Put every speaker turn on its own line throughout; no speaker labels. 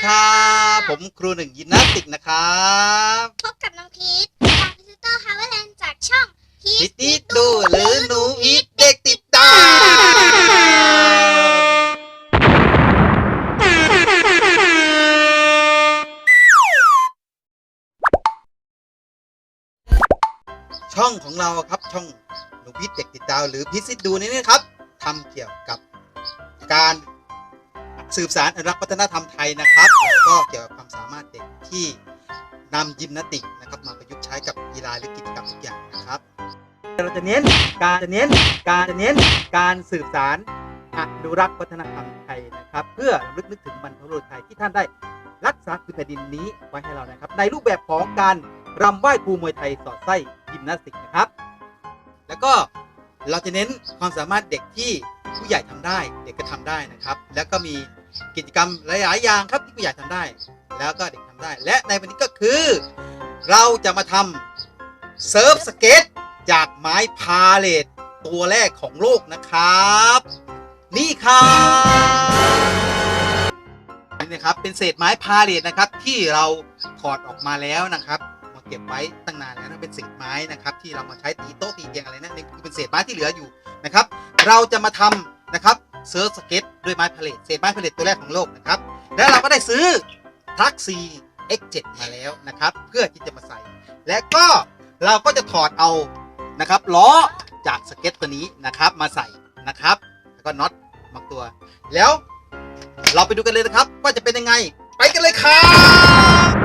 ผมครูหนึ่งยินนาสติกนะครับ
พบกับน้องพีทจากพิซเตอร์ฮาวเวอร์แลนด์จากช่องพี
พิ
ท
ติดดูหรือหนูอีทเด็กติดตามช่องของเราครับช่องหนูพิษเด็กติดดาวหรือพิซิดดูนี่นะครับทำเกี่ยวกับการ สืบสารอนุรักษ์วัฒนธรรมไทยนะครับ ก็เกี่ยวกับความสามารถเด็กที่นำยิมนาติกนะครับมาประยุกต์ใช้กับกีฬาหรือกิจกรรมทุกอย่างนะครับเราจะเน้นการจะเน้นการจะเน้นการสืบสารอนุรักษ์วัฒนธรรมไทยนะครับ เพื่อรำลึกนึกถึงบรรพบุรุษไทยที่ท่านได้รักษาคือแผ่นดินนี้ไว้ให้เรานะครับ ในรูปแบบของการรำไหว้ครูมวยไทยสอดไส้ยิมนาสติกนะครับ แล้วก็เราจะเน้นความสามารถเด็กที่ผู้ใหญ่ทำได้ เด็กก็ทำได้นะครับ แล้วก็มี กิจกรรมหลาย ๆ อย่างครับที่ผู้ใหญ่ทำได้ แล้วก็เด็กทำได้ และในวันนี้ก็คือ เราจะมาทำเซิร์ฟสเก็ตจากไม้พาเลตตัวแรกของโลกนะครับ นี่ครับนี่นะครับเป็นเศษไม้พาเลตนะครับ ที่เราถอดออกมาแล้วนะครับมาเก็บไว้ตั้งนานแล้วนะเป็นเศษไม้นะครับ ที่เรามาใช้ตีโต๊ะตีเตียงอะไรนั่นนี่คือเป็นเศษไม้ที่เหลืออยู่นะครับ เราจะมาทำนะครับ เซิร์ฟสเก็ตด้วยไม้พาเลตเศษไม้พาเลตตัวแรกของโลกนะครับ แล้วเราก็ได้ซื้อทักซี X7 มาแล้วนะครับ เพื่อที่จะมาใส่ และก็เราก็จะถอดเอานะครับล้อจากสเก็ตตัวนี้นะครับมาใส่นะครับ แล้วก็น็อตบางตัว แล้วเราไปดูกันเลยนะครับ ว่าจะเป็นยังไง ไปกันเลยครับ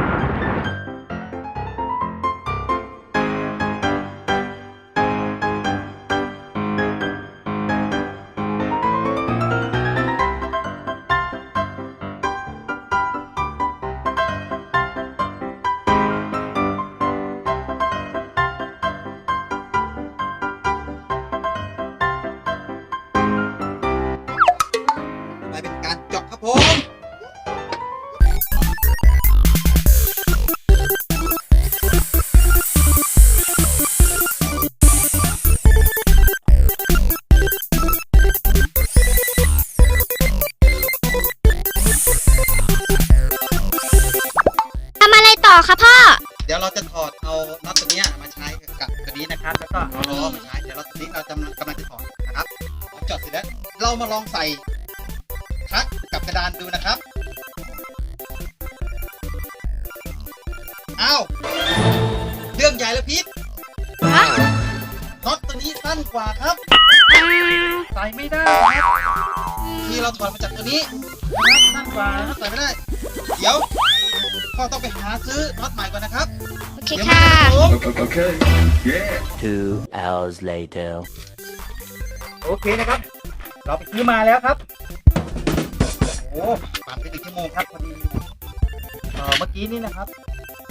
ครับผม
ทำอะไรต่อคะพ่อ
เดี๋ยวเราจะถอดเอาน็อตตัวเนี้ยมาใช้กับตัวนี้นะครับ แล้วก็เอาล้อมาใช้เดี๋ยวเราตัวนี้เราจะกำลังจะถอดนะครับพอเจอดเสร็จแล้วเรามาลองใส่ทักกับก ระดานดูนะครับอ้าวเรื่องใหญ่แล้วพีท
ฮะ
น็อตตัวนี้สั้นกว่าครับ ใส่ไม่ได้ครับที่เราถอดมาจากตัวนี้นะครับสั้นกว่านะครับใส่ไม่ได้ เดี๋ยวพ่อต้องไปหาซื้อน็อตใหม่ก่อนนะครับ
โอเค
เดี๋ยว
ค่ะ
มาครับผม
Okay. Yeah.
Two hours later.
โอเคนะครับ เราไปซื้อมาแล้วครับ โอ้ปั่นไปหนึ่งชั่วโมงครับพอดีเอ่อเมื่อกี้นี่นะครับ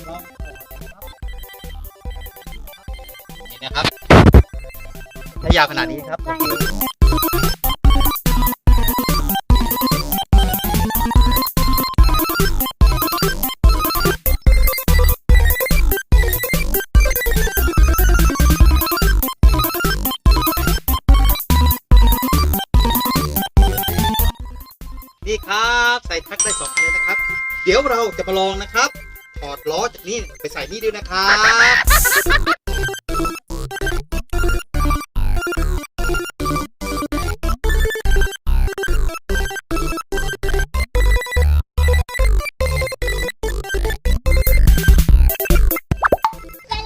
ลองนี่นะครับถ้ายาวขนาดนี้ครับ นี่ครับใส่ทักได้สองอันเลยนะครับ เดี๋ยวเราจะมาลองนะครับถอดล้อจากนี่ไปใส่นี่ด้วยนะครับ
เสร็จ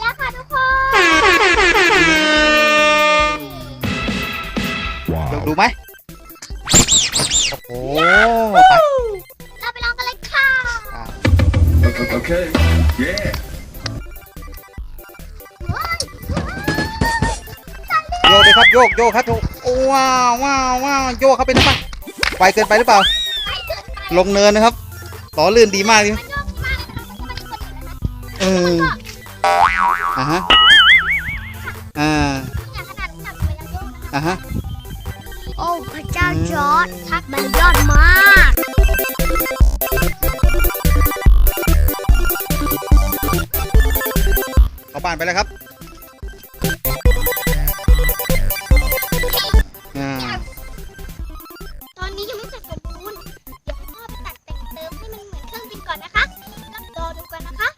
แล้วค่ะทุกคน
ลองดูไหม
Okay. Yeah.
โยกเลยครับโยกโยกครับโยกว้าวว้าวว้าวโยกเข้าไปนะป่ะไวเกินไปหรือเปล่า ลงเนินนะครับล้อลื่นดีมากเลย
เลยนะคะมันกดอยู่นะคะ
เอออะฮะอ่าอะฮะ
โอ้พระเจ้าจอร์ดทักมันยอดมาก
บ้านไปแล้วครับ
ตอนนี้ยังไม่เสร็จสมบูรณ์เดี๋ยวพ่อไปตัดแต่งเติมให้มันเหมือนเครื่องบินก่อนนะคะแล้วรอดูกันนะคะ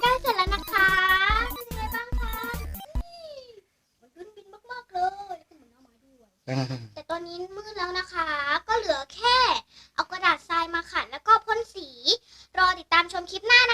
ใกล้เสร็จแล้วนะคะเป็นยังไงบ้างคะนี่มันบิกเลยเหมือนเอามาด้วย แต่ อนนี้มืดแล้วนะคะ ก็เหลือแค่ เอากระดาษทรายมาขัดแล้วก็พ่นสี รอติดตามชมคลิปหน้านะ